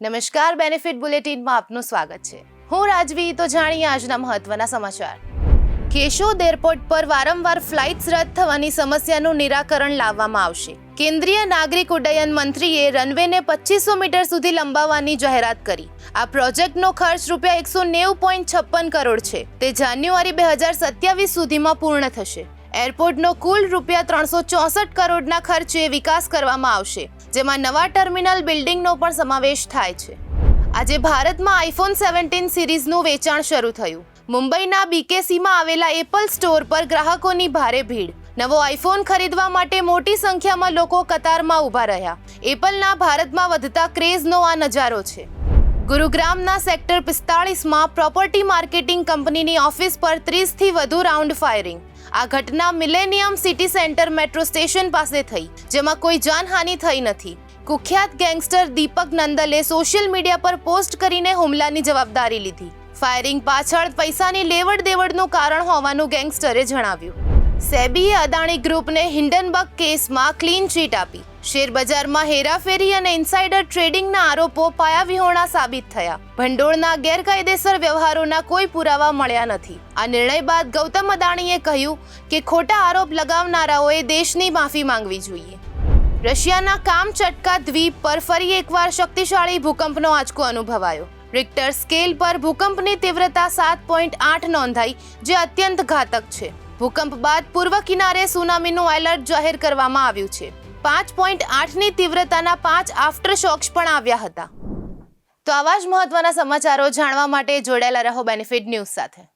નમસ્કાર બેનિફિટ બુલેટિનમાં આપનું સ્વાગત છે. હું રાજવી, તો જાણીએ આજના મહત્વના સમાચાર. કેશોદ એરપોર્ટ પર વારંવાર ફ્લાઇટ્સ રદ થવાની સમસ્યાનું નિરાકરણ લાવવામાં આવશે. કેન્દ્રીય નાગરિક ઉડ્ડયન મંત્રીએ રનવેને પચીસો મીટર સુધી લંબાવવાની જાહેરાત કરી. આ પ્રોજેક્ટનો ખર્ચ રૂપિયા એકસો નેવું પોઈન્ટ છપ્પન કરોડ છે. તે જાન્યુઆરી બે હજાર સત્યાવીસ સુધીમાં પૂર્ણ થશે. એરપોર્ટનો કુલ રૂપિયા ત્રણસો ચોસઠ કરોડના ખર્ચે વિકાસ કરવામાં આવશે, જેમાં નવા ટર્મિનલ બિલ્ડિંગનો પણ સમાવેશ થાય છે. આજે ભારતમાં આઈફોન સેવન્ટીન સિરીઝનું વેચાણ શરૂ થયું. મુંબઈના બીકેસીમાં આવેલા એપલ સ્ટોર પર ગ્રાહકોની ભારે ભીડ. નવો આઈફોન ખરીદવા માટે મોટી સંખ્યામાં લોકો કતારમાં ઊભા રહ્યા. એપલના ભારતમાં વધતા ક્રેઝનો આ નજારો છે. ગુરુગ્રામના સેક્ટર પિસ્તાળીસમાં પ્રોપર્ટી માર્કેટિંગ કંપનીની ઓફિસ પર ત્રીસથી વધુ રાઉન્ડ ફાયરિંગ. આ ઘટના millennium city centre metro station પાસે થઈ, જેમાં કોઈ જાનહાનિ થઈ નથી. કુખ્યાત ગેંગસ્ટર દીપક નંદલે સોશિયલ મીડિયા પર પોસ્ટ કરીને હુમલાની જવાબદારી લીધી. ફાયરિંગ પાછળ પૈસાની લેવડ દેવડનું કારણ હોવાનું ગેંગસ્ટરે જણાવ્યું. સેબીએ અદાણી ગ્રુપને હિન્ડનબર્ગ કેસમાં ક્લીન ચીટ આપી. શેરબજારમાં હેરાફેરી અને ઇન્સાઇડર ટ્રેડિંગના આરોપો પાયાવિહોણા સાબિત થયા. ભંડોળના ગેરકાયદેસર વ્યવહારોના કોઈ પુરાવા મળ્યા નથી. આ નિર્ણય બાદ ગૌતમ અદાણીએ કહ્યું કે ખોટા આરોપ લગાવનારાઓએ દેશની માફી માંગવી જોઈએ. રશિયાના કામચટકા દ્વીપ પર ફરી એકવાર શક્તિશાળી ભૂકંપનો આંચકો અનુભવાયો. રિક્ટર સ્કેલ પર ભૂકંપની તીવ્રતા સાત પોઈન્ટ આઠ નોંધાઈ, જે અત્યંત ઘાતક છે. ભૂકંપ બાદ પૂર્વ કિનારે સુનામીનું એલર્ટ જાહેર કરવામાં આવ્યું છે. પાંચ પોઈન્ટ આઠની તીવ્રતાના પાંચ આફ્ટર શોક્સ પણ આવ્યા હતા. તો આવા જ મહત્વના સમાચારો જાણવા માટે જોડાયેલા રહો બેનિફિટ ન્યૂઝ સાથે.